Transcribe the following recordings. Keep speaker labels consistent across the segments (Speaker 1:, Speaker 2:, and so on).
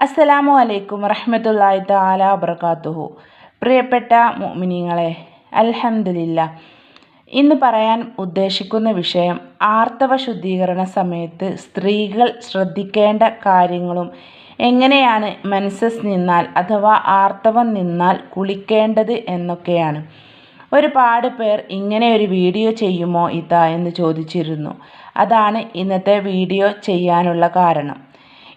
Speaker 1: അസ്സലാമു അലൈക്കും റഹ്മത്തുല്ലായി തആല വബറകാതുഹു പ്രിയപ്പെട്ട മുഅ്മിനീങ്ങളെ അൽഹമില്ല ഇന്ന് പറയാൻ ഉദ്ദേശിക്കുന്ന വിഷയം ആർത്തവ ശുദ്ധീകരണ സമയത്ത് സ്ത്രീകൾ ശ്രദ്ധിക്കേണ്ട കാര്യങ്ങളും എങ്ങനെയാണ് മെൻസസ് നിന്നാൽ അഥവാ ആർത്തവം നിന്നാൽ കുളിക്കേണ്ടത് എന്നൊക്കെയാണ്. ഒരുപാട് പേർ ഇങ്ങനെ ഒരു വീഡിയോ ചെയ്യുമോ ഇതാ എന്ന് ചോദിച്ചിരുന്നു. അതാണ് ഇന്നത്തെ വീഡിയോ ചെയ്യാനുള്ള കാരണം.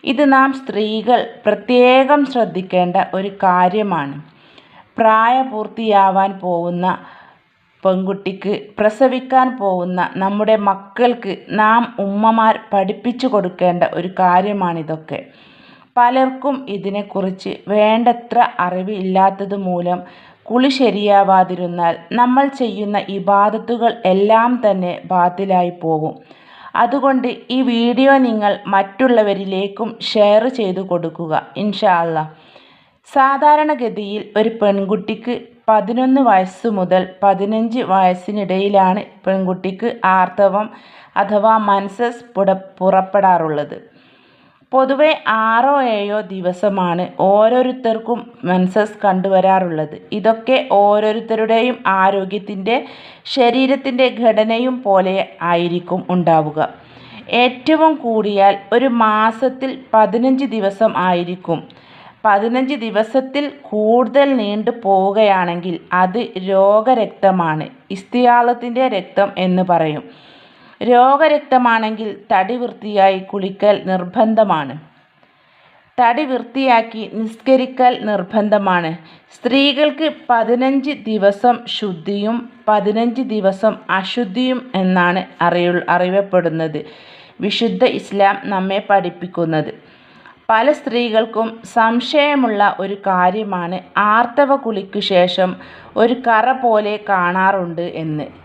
Speaker 1: ഇത് നാം സ്ത്രീകൾ പ്രത്യേകം ശ്രദ്ധിക്കേണ്ട ഒരു കാര്യമാണ്. പ്രായപൂർത്തിയാവാൻ പോകുന്ന പെൺകുട്ടിക്ക് പ്രസവിക്കാൻ പോകുന്ന നമ്മുടെ മക്കൾക്ക് നാം ഉമ്മമാർ പഠിപ്പിച്ചു കൊടുക്കേണ്ട ഒരു കാര്യമാണിതൊക്കെ. പലർക്കും ഇതിനെക്കുറിച്ച് വേണ്ടത്ര അറിവ് ഇല്ലാത്തത് മൂലം കുളി ശരിയാവാതിരുന്നാൽ നമ്മൾ ചെയ്യുന്ന ഇബാദത്തുകൾ എല്ലാം തന്നെ ബാത്തിലായി പോകും. അതുകൊണ്ട് ഈ വീഡിയോ നിങ്ങൾ മറ്റുള്ളവരിലേക്കും ഷെയർ ചെയ്തു കൊടുക്കുക ഇൻഷാ സാധാരണഗതിയിൽ ഒരു പെൺകുട്ടിക്ക് പതിനൊന്ന് വയസ്സ് മുതൽ പതിനഞ്ച് വയസ്സിനിടയിലാണ് പെൺകുട്ടിക്ക് ആർത്തവം അഥവാ മൻസസ് പുട പുറപ്പെടാറുള്ളത്. പൊതുവെ ആറോ ഏഴോ ദിവസമാണ് ഓരോരുത്തർക്കും മെൻസസ് കണ്ടുവരാറുള്ളത്. ഇതൊക്കെ ഓരോരുത്തരുടെയും ആരോഗ്യത്തിന്റെ ശരീരത്തിന്റെ ഘടനയും പോലെ ആയിരിക്കും ഉണ്ടാവുക. ഏറ്റവും കൂടിയാൽ ഒരു മാസത്തിൽ പതിനഞ്ച് ദിവസം ആയിരിക്കും. പതിനഞ്ച് ദിവസത്തിൽ കൂടുതൽ നീണ്ടു പോവുകയാണെങ്കിൽ അത് രോഗരക്തമാണ്. ഇസ്തിയാളത്തിന്റെ രക്തം എന്ന് പറയും. രോഗരക്തമാണെങ്കിൽ തടി വൃത്തിയായി കുളിക്കൽ നിർബന്ധമാണ്. തടി വൃത്തിയാക്കി നിസ്കരിക്കൽ നിർബന്ധമാണ്. സ്ത്രീകൾക്ക് പതിനഞ്ച് ദിവസം ശുദ്ധിയും പതിനഞ്ച് ദിവസം അശുദ്ധിയും എന്നാണ് അറിയു അറിയപ്പെടുന്നത്. വിശുദ്ധ ഇസ്ലാം നമ്മെ പഠിപ്പിക്കുന്നത്. പല സ്ത്രീകൾക്കും സംശയമുള്ള ഒരു കാര്യമാണ് ആർത്തവ കുളിക്കു ശേഷം ഒരു കറ പോലെ കാണാറുണ്ട് എന്ന്.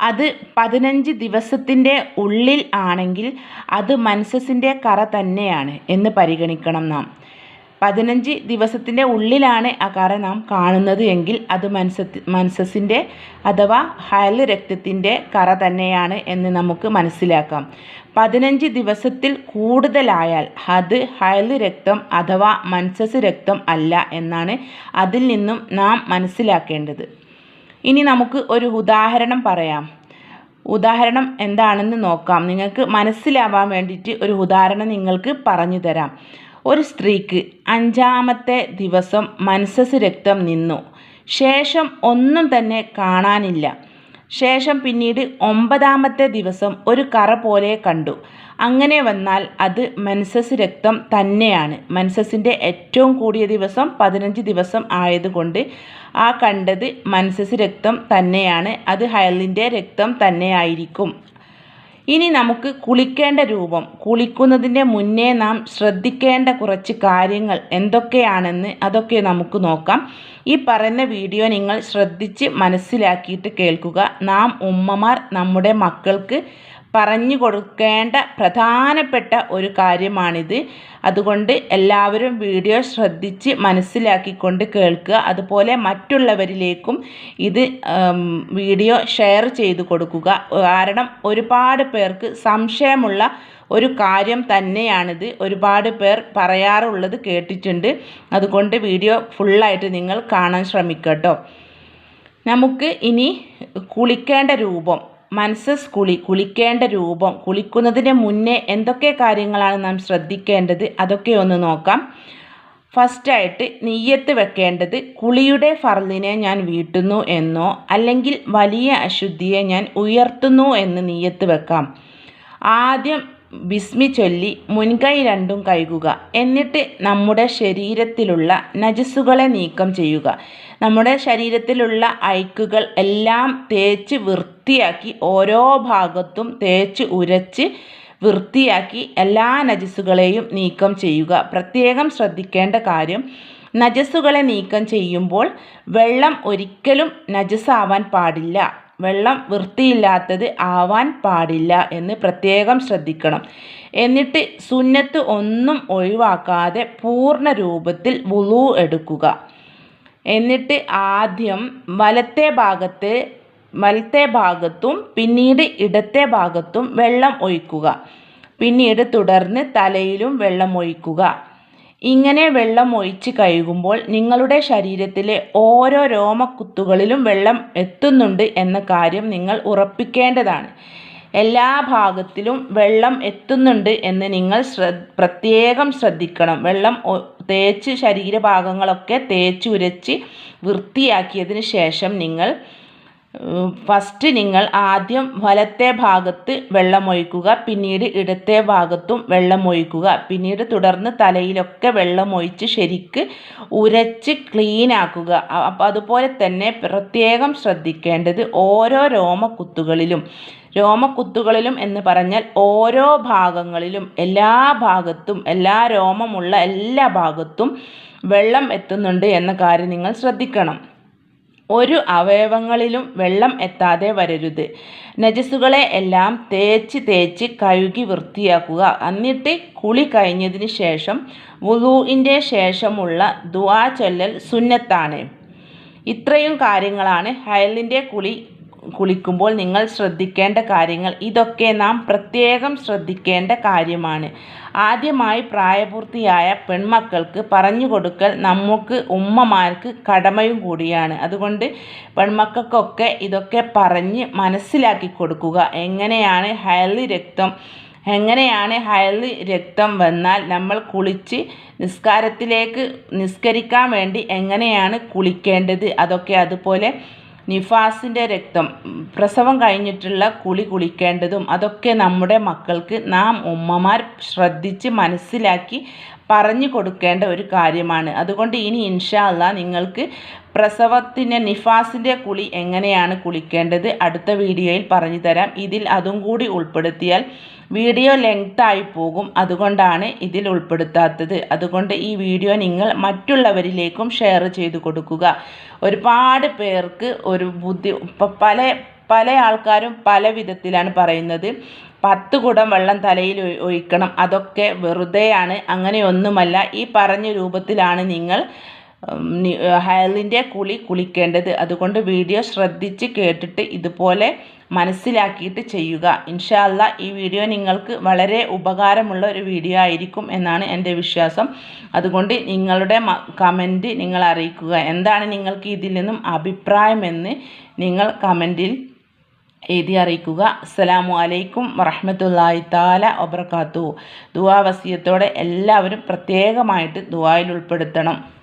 Speaker 1: അത് പതിനഞ്ച് ദിവസത്തിന്റെ ഉള്ളിൽ ആണെങ്കിൽ അത് മൻസസിന്റെ കറ തന്നെയാണ് എന്ന് പരിഗണിക്കണം നാം. പതിനഞ്ച് ദിവസത്തിന്റെ ഉള്ളിലാണ് ആ കറ നാം കാണുന്നത് എങ്കിൽ അത് മൻസത്തി മൻസസിന്റെ അഥവാ ഹയൽ രക്തത്തിന്റെ കറ തന്നെയാണ് എന്ന് നമുക്ക് മനസ്സിലാക്കാം. പതിനഞ്ച് ദിവസത്തിൽ കൂടുതലായാൽ അത് ഹയൽ രക്തം അഥവാ മനസ്സസ് രക്തം അല്ല എന്നാണ് അതിൽ നിന്നും നാം മനസ്സിലാക്കേണ്ടത്. ഇനി നമുക്ക് ഒരു ഉദാഹരണം പറയാം. ഉദാഹരണം എന്താണെന്ന് നോക്കാം. നിങ്ങൾക്ക് മനസ്സിലാവാൻ വേണ്ടിയിട്ട് ഒരു ഉദാഹരണം നിങ്ങൾക്ക് പറഞ്ഞു തരാം. ഒരു സ്ത്രീക്ക് അഞ്ചാമത്തെ ദിവസം മനസ്സസ് രക്തം നിന്നു. ശേഷം ഒന്നും തന്നെ കാണാനില്ല. ശേഷം പിന്നീട് ഒമ്പതാമത്തെ ദിവസം ഒരു കറ പോലെ കണ്ടു. അങ്ങനെ വന്നാൽ അത് മെൻസസ് രക്തം തന്നെയാണ്. മെൻസസിന്റെ ഏറ്റവും കൂടിയ ദിവസം പതിനഞ്ച് ദിവസം ആയതുകൊണ്ട് ആ കണ്ടത് മനസ്സസ് രക്തം തന്നെയാണ്. അത് ഹയലിന്റെ രക്തം തന്നെയായിരിക്കും. ഇനി നമുക്ക് കുളിക്കേണ്ട രൂപം. കുളിക്കുന്നതിന്റെ മുന്നേ നാം ശ്രദ്ധിക്കേണ്ട കുറച്ച് കാര്യങ്ങൾ എന്തൊക്കെയാണെന്ന് അതൊക്കെ നമുക്ക് നോക്കാം. ഈ പറയുന്ന വീഡിയോ നിങ്ങൾ ശ്രദ്ധിച്ച് മനസ്സിലാക്കിയിട്ട് കേൾക്കുക. നാം ഉമ്മമാർ നമ്മുടെ മക്കൾക്ക് പറഞ്ഞു കൊടുക്കേണ്ട പ്രധാനപ്പെട്ട ഒരു കാര്യമാണിത്. അതുകൊണ്ട് എല്ലാവരും വീഡിയോ ശ്രദ്ധിച്ച് മനസ്സിലാക്കിക്കൊണ്ട് കേൾക്കുക. അതുപോലെ മറ്റുള്ളവരിലേക്കും ഇത് വീഡിയോ ഷെയർ ചെയ്ത് കൊടുക്കുക. കാരണം ഒരുപാട് പേർക്ക് സംശയമുള്ള ഒരു കാര്യം തന്നെയാണിത്. ഒരുപാട് പേർ പറയാറുള്ളത് കേട്ടിട്ടുണ്ട്. അതുകൊണ്ട് വീഡിയോ ഫുള്ളായിട്ട് നിങ്ങൾ കാണാൻ ശ്രമിക്കട്ടോ. നമുക്ക് ഇനി കുളിക്കേണ്ട രൂപം. മൻസസ് കുളി കുളിക്കേണ്ട രൂപം കുളിക്കുന്നതിന് മുന്നേ എന്തൊക്കെ കാര്യങ്ങളാണ് നാം ശ്രദ്ധിക്കേണ്ടത്? അതൊക്കെ ഒന്ന് നോക്കാം. ഫസ്റ്റായിട്ട് നെയ്യത്ത് വെക്കേണ്ടത് കുളിയുടെ ഫർലിനെ ഞാൻ വീട്ടുന്നു എന്നോ അല്ലെങ്കിൽ വലിയ അശുദ്ധിയെ ഞാൻ ഉയർത്തുന്നു എന്ന് നെയ്യത്ത് വെക്കാം. ആദ്യം ബിസ്മി ചൊല്ലി മുൻകൈ രണ്ടും കഴുകുക. എന്നിട്ട് നമ്മുടെ ശരീരത്തിലുള്ള നജസ്സുകളെ നീക്കം ചെയ്യുക. നമ്മുടെ ശരീരത്തിലുള്ള അഴുക്കുകൾ എല്ലാം തേച്ച് വൃത്തിയാക്കി ഓരോ ഭാഗത്തും തേച്ച് ഉരച്ച് വൃത്തിയാക്കി എല്ലാ നജസ്സുകളെയും നീക്കം ചെയ്യുക. പ്രത്യേകം ശ്രദ്ധിക്കേണ്ട കാര്യം നജസ്സുകളെ നീക്കം ചെയ്യുമ്പോൾ വെള്ളം ഒരിക്കലും നജസ്സാവാൻ പാടില്ല. വെള്ളം വൃത്തിയില്ലാത്തത് ആവാൻ പാടില്ല എന്ന് പ്രത്യേകം ശ്രദ്ധിക്കണം. എന്നിട്ട് സുന്നത്ത് ഒന്നും ഒഴിവാക്കാതെ പൂർണ രൂപത്തിൽ വുളു എടുക്കുക. എന്നിട്ട് ആദ്യം വലത്തെ ഭാഗത്ത് വലത്തെ ഭാഗത്തും പിന്നീട് ഇടത്തെ ഭാഗത്തും വെള്ളം ഒഴിക്കുക. പിന്നീട് തുടർന്ന് തലയിലും വെള്ളം ഒഴിക്കുക. ഇങ്ങനെ വെള്ളം ഒഴിച്ച് കഴുകുമ്പോൾ നിങ്ങളുടെ ശരീരത്തിലെ ഓരോ രോമക്കുത്തുകളിലും വെള്ളം എത്തുന്നുണ്ട് എന്ന കാര്യം നിങ്ങൾ ഉറപ്പിക്കേണ്ടതാണ്. എല്ലാ ഭാഗത്തിലും വെള്ളം എത്തുന്നുണ്ട് എന്ന് നിങ്ങൾ പ്രത്യേകം ശ്രദ്ധിക്കണം. വെള്ളം തേച്ച് ശരീരഭാഗങ്ങളൊക്കെ തേച്ച് ഉരച്ച് വൃത്തിയാക്കിയതിന് ശേഷം നിങ്ങൾ ഫസ്റ്റ് നിങ്ങൾ ആദ്യം വലത്തെ ഭാഗത്ത് വെള്ളമൊഴിക്കുക പിന്നീട് ഇടത്തെ ഭാഗത്തും വെള്ളമൊഴിക്കുക. പിന്നീട് തുടർന്ന് തലയിലൊക്കെ വെള്ളമൊഴിച്ച് ശരിക്ക് ഉരച്ച് ക്ലീൻ ആക്കുക. അപ്പം അതുപോലെ തന്നെ പ്രത്യേകം ശ്രദ്ധിക്കേണ്ടത് ഓരോ രോമക്കുത്തുകളിലും രോമക്കുത്തുകളിലും എന്ന് പറഞ്ഞാൽ ഓരോ ഭാഗങ്ങളിലും എല്ലാ ഭാഗത്തും എല്ലാ രോമമുള്ള എല്ലാ ഭാഗത്തും വെള്ളം എത്തുന്നുണ്ട് എന്ന കാര്യം നിങ്ങൾ ശ്രദ്ധിക്കണം. ഒരു അവയവങ്ങളിലും വെള്ളം എത്താതെ വരരുത്. നജസ്സുകളെ എല്ലാം തേച്ച് തേച്ച് കഴുകി വൃത്തിയാക്കുക. എന്നിട്ട് കുളി കഴിഞ്ഞതിന് ശേഷം വുളൂഇന്റെ ശേഷമുള്ള ദുആ ചൊല്ലൽ സുന്നത്താണ്. ഇത്രയും കാര്യങ്ങളാണ് ഹയലിന്റെ കുളി കുളിക്കുമ്പോൾ നിങ്ങൾ ശ്രദ്ധിക്കേണ്ട കാര്യങ്ങൾ. ഇതൊക്കെ നാം പ്രത്യേകം ശ്രദ്ധിക്കേണ്ട കാര്യമാണ്. ആദ്യമായി പ്രായപൂർത്തിയായ പെൺമക്കൾക്ക് പറഞ്ഞു കൊടുക്കൽ നമുക്ക് ഉമ്മമാർക്ക് കടമയും കൂടിയാണ്. അതുകൊണ്ട് പെൺമക്കൾക്കൊക്കെ ഇതൊക്കെ പറഞ്ഞ് മനസ്സിലാക്കി കൊടുക്കുക. എങ്ങനെയാണ് ഹയലി രക്തം എങ്ങനെയാണ് ഹയലി രക്തം വന്നാൽ നമ്മൾ കുളിച്ച് നിസ്കാരത്തിലേക്ക് നിസ്കരിക്കാൻ വേണ്ടി എങ്ങനെയാണ് കുളിക്കേണ്ടത്? അതൊക്കെ അതുപോലെ നിഫാസിന്റെ രക്തം. പ്രസവം കഴിഞ്ഞിട്ടുള്ള കുളി കുളിക്കേണ്ടതും അതൊക്കെ നമ്മുടെ മക്കൾക്ക് നാം ഉമ്മമാർ ശ്രദ്ധിച്ച് മനസ്സിലാക്കി പറഞ്ഞു കൊടുക്കേണ്ട ഒരു കാര്യമാണ്. അതുകൊണ്ട് ഇനി ഇൻഷാല്ല നിങ്ങൾക്ക് പ്രസവത്തിന് നിഫാസിന്റെ കുളി എങ്ങനെയാണ് കുളിക്കേണ്ടത് അടുത്ത വീഡിയോയിൽ പറഞ്ഞു തരാം ഇതിൽ അതും കൂടി ഉൾപ്പെടുത്തിയാൽ വീഡിയോ ലെങ്തായി പോകും. അതുകൊണ്ടാണ് ഇതിൽ ഉൾപ്പെടുത്താത്തത്. അതുകൊണ്ട് ഈ വീഡിയോ നിങ്ങൾ മറ്റുള്ളവരിലേക്കും ഷെയർ ചെയ്തു കൊടുക്കുക. ഒരുപാട് പേർക്ക് ഒരു ബുദ്ധി പല പല ആൾക്കാരും പല വിധത്തിലാണ് പറയുന്നത്. പത്ത് കുടം വെള്ളം തലയിൽ ഒഴിക്കണം. അതൊക്കെ വെറുതെയാണ്. അങ്ങനെയൊന്നുമല്ല. ഈ പറഞ്ഞ രൂപത്തിലാണ് നിങ്ങൾ ഹയലിന്റെ കുളി കുളിക്കേണ്ടത്. അതുകൊണ്ട് വീഡിയോ ശ്രദ്ധിച്ച് കേട്ടിട്ട് ഇതുപോലെ മനസ്സിലാക്കിയിട്ട് ചെയ്യുക. ഇൻഷാല്ല ഈ വീഡിയോ നിങ്ങൾക്ക് വളരെ ഉപകാരമുള്ള ഒരു വീഡിയോ ആയിരിക്കും എന്നാണ് എന്റെ വിശ്വാസം. അതുകൊണ്ട് നിങ്ങളുടെ കമന്റ് നിങ്ങൾ അറിയിക്കുക. എന്താണ് നിങ്ങൾക്ക് ഇതിൽ നിന്നും അഭിപ്രായമെന്ന് നിങ്ങൾ കമന്റിൽ എഴുതി അറിയിക്കുക. അസ്സലാമു അലൈക്കും വറഹമത്തല്ലാഹി താല വബർക്കാത്തു ദുവാ വസിയത്തോടെ എല്ലാവരും പ്രത്യേകമായിട്ട് ദുവായിൽ ഉൾപ്പെടുത്തണം.